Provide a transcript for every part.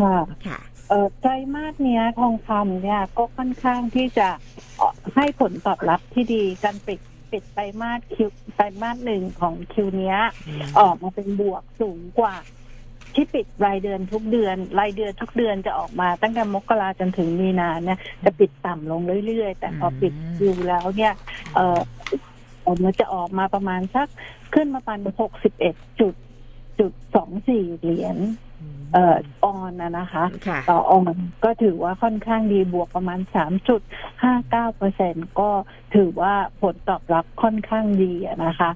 ค่ะค่ะเอ่อไตรมาสเนี้ยทองคำเนี่ยก็ค่อนข้างที่จะเอ่อให้ผลตอบรับที่ดีการปิดปิดไตรมาสคิวไตรมาสหนึ่งของคิวเนี้ย ออกมาเป็นบวกสูงกว่า ที่ปิดรายเดือนทุกเดือน รายเดือนทุกเดือนจะออกมาตั้งแต่มกราจนถึงมีนาเนี่ยจะปิดต่ำลงเรื่อยๆ แต่พอปิดอยู่แล้วเนี่ย เออเอ่อมันจะออกมาประมาณสักขึ้นมาประมาณหกสิบเอ็ดจุดจุดสองสี่เหรียญ เอ่อออนนะนะคะ ค่ะ ต่อออนก็ถือว่าค่อนข้างดีบวกประมาณ 3.59เปอร์เซ็นก็ถือว่าผลตอบรับค่อนข้างดีอะนะคะ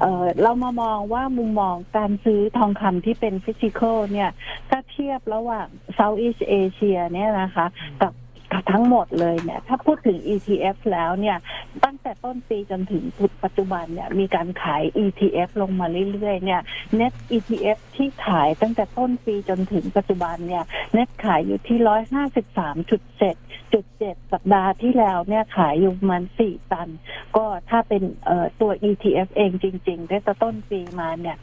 เอ่อเรามามองว่ามุมมองการซื้อทองคำที่เป็นฟิสิกอลเนี่ย ถ้าเทียบระหว่าง Southeast Asia เนี่ยนะคะ กับกับ ทั้งหมดเลยเนี่ยถ้าพูดถึง ETF แล้วเนี่ยตั้งแต่ต้นปีจนถึงปัจจุบันเนี่ยมีการขาย ETF ลงมาเรื่อยๆเนี่ย Net ETF ที่ขายตั้งแต่ต้นปีจนถึงปัจจุบันเนี่ย Net ขายอยู่ที่ร้อยห้าสิบสามจุดเจ็ดจุดเจ็ดสัปดาห์ที่แล้วเนี่ยขายอยู่ประมันสี่ตัน ก็ถ้าเป็นเอ่อตัว ETF เองจริงๆได้แต่ต้นปีมาเนี่ย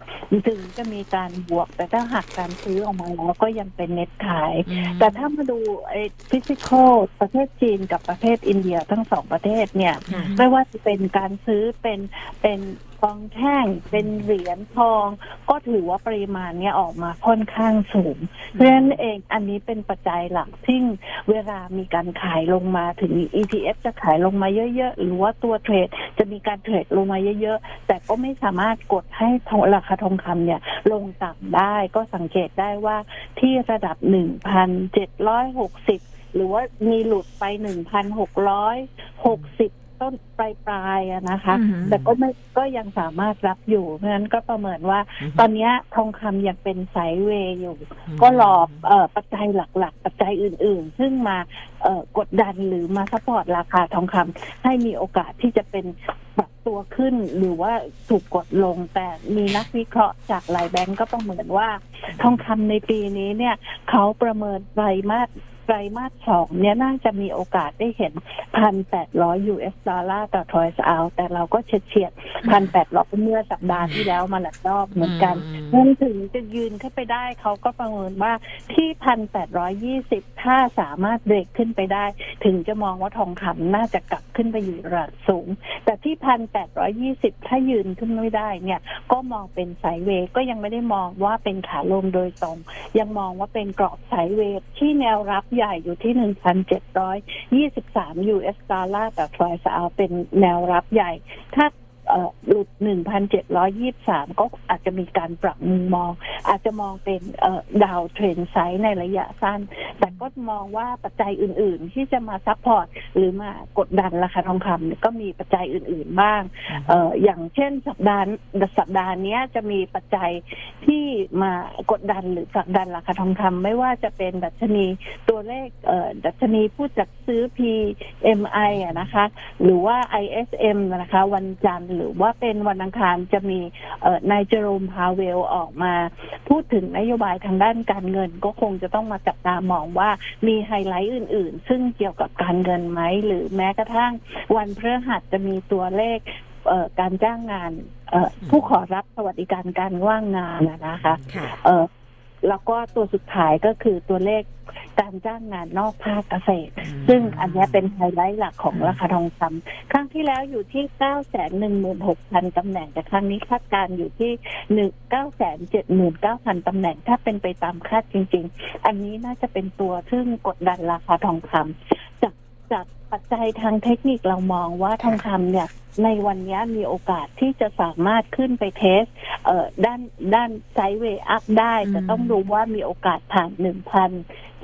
ถึงจะมีการบวก แต่ถ้าหากการซื้อออกมาแล้วก็ยังเป็นเน็ตขาย แต่ถ้ามาดูไอ้ฟิสิกอลประเทศจีนกับประเทศอินเดียทั้งสองประเทศเนี่ยค่ะไม่ว่าจะเป็นการซื้อเป็นเป็นทองแท่งเป็นเหรียญทอง ก็ถือว่าปริมาณเนี้ยออกมาค่อนข้างสูงเพราะฉะนั้นเองอันนี้เป็นปัจจัยหลักที่เวลามีการขายลงมาถึง ETF จะขายลงมาเยอะๆ หรือว่าตัวเทรดจะมีการเทรดลงมาเยอะๆ แต่ก็ไม่สามารถกดให้ทองราคาทองคำเนี่ยลงต่ำได้ก็สังเกตได้ว่าที่ระดับ 1,760 หรือว่ามีหลุดไป1,660ต้นปลายปลายๆอะนะคะอือหือแต่ก็ไม่ก็ยังสามารถรับอยู่ เพราะฉะนั้นก็ประเมินว่า ตอนเนี้ยทองคำยังเป็นไซด์เวย์อยู่ ก็รอเอ่อปัจจัยหลัก ๆ ปัจจัยอื่น ๆ ซึ่งมาเอ่อกดดันหรือมาซัพพอร์ตราคาทองคำให้มีโอกาสที่จะเป็นปรับตัวขึ้นหรือว่าถูกกดลง แต่มีนักวิเคราะห์จากหลายแบงก์ก็ประเมินว่า ทองคำในปีนี้เนี่ย เขาประเมินไตรมาส ไตรมาสสองเนี่ยน่าจะมีโอกาสได้เห็นพันแปดร้อย US ดอลลาร์ต่อทอยส์เอาแต่เราก็เฉียดเฉียดพันแปดร้อยเมื่อสัปดาห์ที่แล้วมาหลายรอบเหมือนกันรวมถึงจะยืนขึ้นไปได้เขาก็ประเมินว่าที่พันแปดร้อยี่สิบถ้าสามารถเบรกขึ้นไปได้ ถึงจะมองว่าทองคำน่าจะกลับขึ้นไปอยู่ระดับสูง แต่ที่พันแปดร้อยี่สิบถ้ายืนขึ้นไม่ได้เนี่ย ก็มองเป็นไซด์เวย์ก็ยังไม่ได้มองว่าเป็นขาลงโดยตรง ยังมองว่าเป็นกรอบไซด์เวย์ที่แนวรับใหญ่อยู่ที่หนึ่งพัเจ็ดร้อยยี่สิบสาม US ดอลลาร์ต่อทรอยส์เอาเป็นแนวรับใหญ่ ถ้า หลุด 1,723 ก็อาจจะมีการปรับมุมมอง อาจจะมองเป็นเอ่อดาวเทรนไซด์ในระยะสั้น แต่ก็มองว่าปัจจัยอื่น ๆ ที่จะมาซัพพอร์ตหรือมากดดันราคาทองคำเนี่ยก็มีปัจจัยอื่น ๆ บ้างเอ่ออย่างเช่นสัปดาห์สัปดาห์เนี้ยจะมีปัจจัยที่มากดดันหรือผลักดันราคาทองคำไม่ว่าจะเป็นดัชนีตัวเลขเอ่อดัชนีผู้จัดซื้อ PMI อะนะคะ หรือว่า ISM นะคะ วันจันทร์หรือว่าเป็นวันอังคารจะมีเอ่อนายเจอโรมพาเวลออกมา พูดถึงนโยบายทางด้านการเงิน ก็คงจะต้องมาจับตามองว่ามีไฮไลท์อื่น ๆ ซึ่งเกี่ยวกับการเงินไหม หรือแม้กระทั่งวันพฤหัสจะมีตัวเลขเอ่อการจ้างงานเอ่อผู้ขอรับสวัสดิการการว่างงานนะนะคะค่ะเอ่อแล้วก็ตัวสุดท้ายก็คือตัวเลข การจ้างงานนอกภาคเกษตร ซึ่งอันเนี้ยเป็นไฮไลท์หลักของราคาทองคำครั้งที่แล้วอยู่ที่9 1 6 0 0 0ตำแหน่ง แต่ครั้งนี้คาดการณ์อยู่ที่1 9 7 9 0 0 0ตำแหน่ง ถ้าเป็นไปตามคาดจริง ๆ อันนี้น่าจะเป็นตัวซึ่งกดดันราคาทองคำจากจากปัจจัยทางเทคนิคเรามองว่าทองคำเนี่ยในวันนี้มีโอกาสที่จะสามารถขึ้นไปเทสเอ่อด้านด้านไซด์เวย์อัพได้อืมแต่ต้องดูว่ามีโอกาสผ่านหนึ่งพัน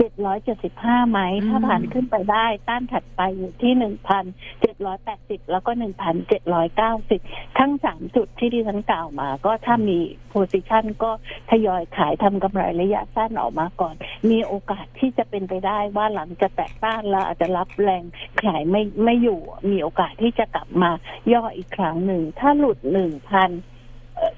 เจ็ดร้อยเจ็ดสิบห้าไหมอืมถ้าผ่านขึ้นไปได้ ต้านถัดไปอยู่ที่หนึ่งพันเจ็ดร้อยแปดสิบแล้วก็หนึ่งพันเจ็ดร้อยเก้าสิบทั้งสามจุดที่ดิฉันกล่าวมา ก็ถ้ามีโพซิชันก็ทยอยขายทำกำไรระยะสั้นออกมาก่อน มีโอกาสที่จะเป็นไปได้ว่าหลังจะแตกต้านแล้วอาจจะรับแรงขายไม่ไม่อยู่ มีโอกาสที่จะกลับมาย่ออีกครั้งหนึ่ง ถ้าหลุดหนึ่งพัน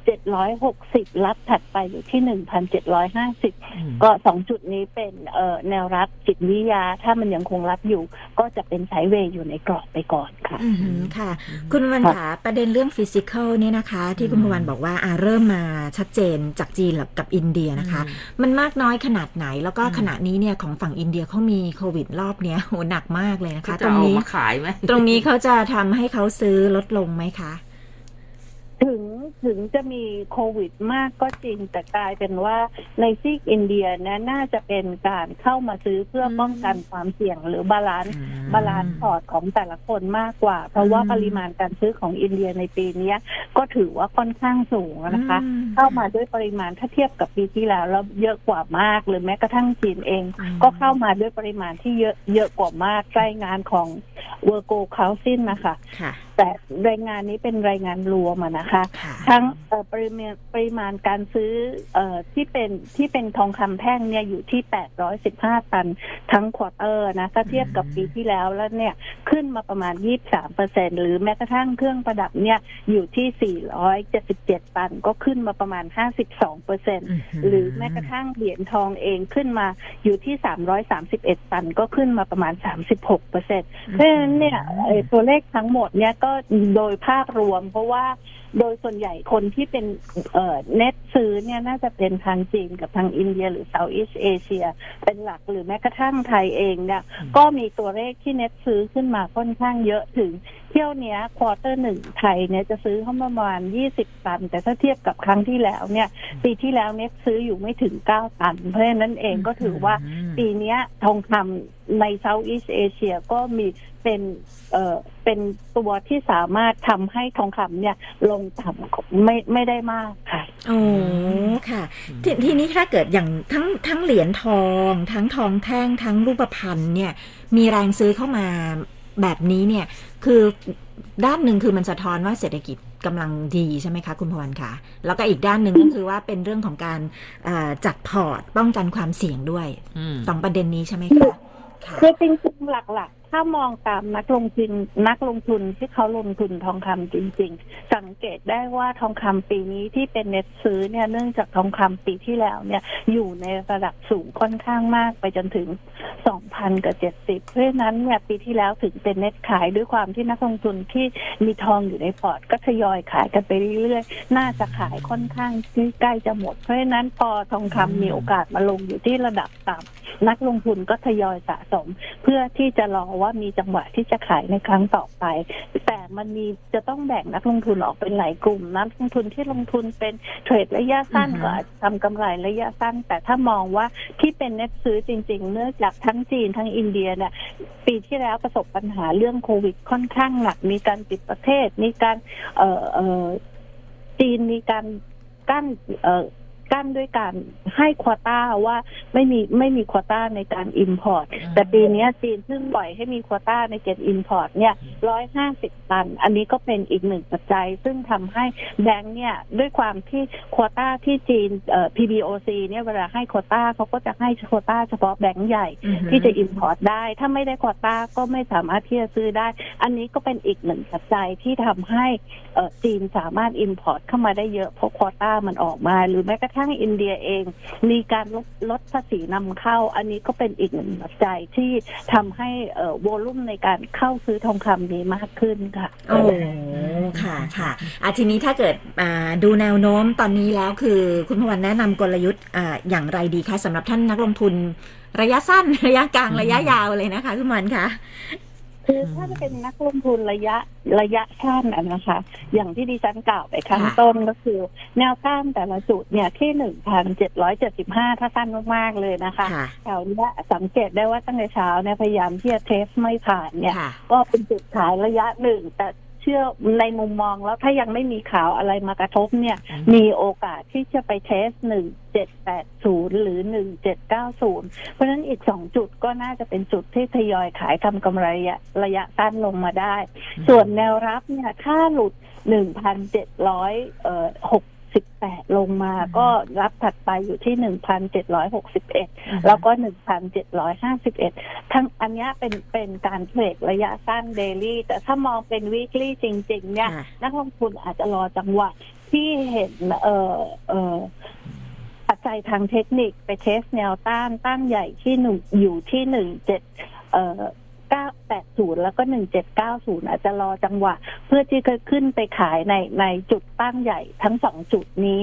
เจ็ดร้อยหกสิบรับถัดไปอยู่ที่หนึ่งพันเจ็ดร้อยห้าสิบอืมก็สองจุดนี้เป็นเอ่อแนวรับจิตวิทยา ถ้ามันยังคงรับอยู่ ก็จะเป็นไซด์เวย์อยู่ในกรอบไปก่อนค่ะอือหือค่ะ คุณวันขาประเด็นเรื่องฟิสิก a l เนี่ยนะคะ ที่คุณพวันบอกว่าอ่าเริ่มมาชัดเจนจากจีนกับอินเดียนะคะ มันมากน้อยขนาดไหนแล้วก็อืมขณะนี้เนี่ยของฝั่งอินเดียเขามีโควิดรอบเนี้ยโหหนักมากเลยนะคะเขาตจะรงเอานี้มาขายไหมตรงนี้เขาจะทำให้เขาซื้อลดลงไหมคะ ถึงถึงจะมีโควิดมากก็จริง แต่กลายเป็นว่าในซีกอินเดียนะน่าจะเป็นการเข้ามาซื้อเพื่อป้องกันความเสี่ยง หรือบาลานซ์บาลานซ์พอร์ตของแต่ละคนมากกว่า เพราะว่าอืมปริมาณการซื้อของอินเดียในปีเนี้ยก็ถือว่าค่อนข้างสูงนะคะอืมเข้ามาด้วยปริมาณถ้าเทียบกับปีที่แล้วแล้วเยอะกว่ามากหรือแม้กระทั่งจีนเองอืมก็เข้ามาด้วยปริมาณที่เยอะเยอะกว่ามากรายงานของ เวอร์โกคาซินนะคะ ค่ะ แต่รายงานนี้เป็นรายงานรวมอะนะคะ ค่ะทั้งเอ่อปริมาณปริมาณการซื้อเอ่อที่เป็นที่เป็นทองคำแท่งเนี่ยอยู่ที่ 815 ตันทั้งควอเตอร์นะถ้าเทียบกับปีที่แล้วแล้วเนี่ยขึ้นมาประมาณ 23เปอร์เซ็นหรือแม้กระทั่งเครื่องประดับเนี่ยอยู่ที่ 477 ตันก็ขึ้นมาประมาณ 52เปอร์เซ็น หรือแม้กระทั่งเหรียญทองเองขึ้นมาอยู่ที่ 331 ตันก็ขึ้นมาประมาณ 36เปอร์เซ็นเพราะฉะนั้นเนี่ยเอ่อตัวเลขทั้งหมดเนี่ยก็โดยภาพรวมเพราะว่า โดยส่วนใหญ่คนที่เป็นเอ่อเน็ตซื้อเนี่ยน่าจะเป็นทางจีนกับทางอินเดียหรือเซาท์อีสเอเชียเป็นหลักหรือแม้กระทั่งไทยเองเนี่ยอืมก็มีตัวเลขที่เน็ตซื้อขึ้นมาค่อนข้างเยอะถึงเที่ยวเนี้ยควอเตอร์หนึ่งไทยเนี่ยจะซื้อเข้ามาประมาณ20ตัน แต่ถ้าเทียบกับครั้งที่แล้วเนี่ย ปีที่แล้วเน็ตซื้ออยู่ไม่ถึง9ตัน เพราะฉะนั้นเองก็ถือว่าปีเนี้ยทองคำในเซาท์อีสเอเชียก็มีเป็นเอ่อ เป็นตัวที่สามารถทำให้ทองคำเนี่ยลงต่ำไม่ไม่ได้มากค่ะโอ้ค่ะททีนี้ถ้าเกิดอย่างทั้งทั้งเหรียญทอง ทั้งทองแท่งทั้งรูปพรรณเนี่ย มีแรงซื้อเข้ามาแบบนี้เนี่ย คือด้านหนึ่งคือมันสะท้อนว่าเศรษฐกิจกำลังดีใช่ไหมคะคุณพวันคะแล้วก็อีกด้านหนึ่งก็คือว่าเป็นเรื่องของการเอ่อจัดพอร์ตป้องกันความเสี่ยงด้วยอืมสองประเด็นนี้ใช่ไหมคะค่ะคือจริงๆหลักๆ ถ้ามองตามนักลงทุนนักลงทุนที่เขาลงทุนทองคำจริง ๆ สังเกตได้ว่าทองคำปีนี้ที่เป็นเน็ตซื้อเนี่ยเนื่องจากทองคำปีที่แล้วเนี่ยอยู่ในระดับสูงค่อนข้างมากไปจนถึง2,000กับ70เพราะนั้นเนี่ยปีที่แล้วถึงเป็นเน็ตขายด้วยความที่นักลงทุนที่มีทองอยู่ในพอร์ตก็ทยอยขายกันไปเรื่อยๆ น่าจะขายค่อนข้างที่ใกล้จะหมด เพราะฉะนั้นพอทองคำมีโอกาสมาลงอยู่ที่ระดับต่ำนักลงทุนก็ทยอยสะสมเพื่อที่จะรอว่ามีจังหวะที่จะขายในครั้งต่อไป แต่มันมีจะต้องแบ่งนักลงทุนออกเป็นหลายกลุ่มนักลงทุนที่ลงทุนเป็นเทรดระยะสั้นอือฮึก็อาจจะทำกำไรระยะสั้น แต่ถ้ามองว่าที่เป็นเน็ตซื้อจริง ๆ เนื่องจากทั้งจีนทั้งอินเดียเนี่ยปีที่แล้วประสบปัญหาเรื่องโควิดค่อนข้างหนักมีการปิดประเทศมีการเอ่อเอ่อจีนมีการกั้นเอ่อ กั้นด้วยการให้ควอต้าว่าไม่มีไม่มีควอต้าในการอิมพอร์ตอืมแต่ปีเนี้ยจีนเพิ่งปล่อยให้มีควอต้าในเกณฑ์อินพอร์ตเนี่ยร้อยห้าสิบตัน อันนี้ก็เป็นอีกหนึ่งปัจจัย ซึ่งทำให้แบงก์เนี่ยด้วยความที่ควอต้าที่จีนเอ่อ PBOC เนี่ยเวลาให้ควอต้าเขาก็จะให้ควอต้าเฉพาะแบงก์ใหญ่อือหือที่จะอินพอร์ตได้ ถ้าไม่ได้ควอต้าก็ไม่สามารถที่จะซื้อได้ อันนี้ก็เป็นอีกหนึ่งปัจจัยที่ทำให้เอ่อจีนสามารถอินพอร์ตเข้ามาได้เยอะเพราะควอต้ามันออกมาหรือแม้กระทั่งอินเดียเอง มีการลดลดภาษีนำเข้า อันนี้ก็เป็นอีกหนึ่งปัจจัยที่ทำให้เอ่อวอลุ่มในการเข้าซื้อทองคำนี้มากขึ้นค่ะโอ้ค่ะค่ะอะทีนี้ถ้าเกิดอ่าดูแนวโน้มตอนนี้แล้วคือคุณพวันแนะนำกลยุทธ์อ่าอย่างไรดีคะสำหรับท่านนักลงทุนระยะสั้นระยะกลางระยะยาวเลยนะคะคุณพวันคะ คือถ้าจะเป็นนักลงทุนระยะระยะสั้นอะนะคะ อย่างที่ดิฉันกล่าวไปข้างค่ะต้นก็คือ แนวต้านแต่ละจุดเนี่ยที่หนึ่งพันเจ็ดร้อยเจ็ดสิบห้าถ้าสั้นมากๆเลยนะคะค่ะแถวเนี้ยสังเกตได้ว่าตั้งแต่เช้าเนี่ยพยายามที่จะเทสไม่ผ่านเนี่ยค่ะก็เป็นจุดขายระยะหนึ่งแต่ เชื่อในมุมมองแล้วถ้ายังไม่มีข่าวอะไรมากระทบเนี่ยอืมมีโอกาสที่จะไปเทสหนึ่งเจ็ดแปดศูนย์หรือหนึ่งเจ็ดเก้าศูนย์เพราะฉะนั้นอีกสองจุดก็น่าจะเป็นจุดที่ทยอยขายทำกำไรระยะระยะสั้นลงมาได้ ส่วนแนวรับเนี่ยถ้าหลุดหนึ่งพันเจ็ดร้อยเอ่อหก สิบแปดลงมาอืมก็รับถัดไปอยู่ที่หนึ่งพันเจ็ดร้อยหกสิบเอ็ดแล้วก็1,751ทั้งอันเนี้ยเป็นเป็นการเทรดระยะสั้นเดลี่แต่ถ้ามองเป็นวีคลี่จริง ๆ เนี่ยค่ะนักลงทุนอาจจะรอจังหวะที่เห็นเอ่อเอ่อปัจจัยทางเทคนิคไปเทสแนวต้านต้านใหญ่ที่หนึ่งอยู่ที่หนึ่งเจ็ดเอ่อ เก้าแปดศูนย์แล้วก็หนึ่งเจ็ดเก้าศูนย์อาจจะรอจังหวะ เพื่อที่จะขึ้นไปขายในในจุดตั้งใหญ่ทั้งสองจุดนี้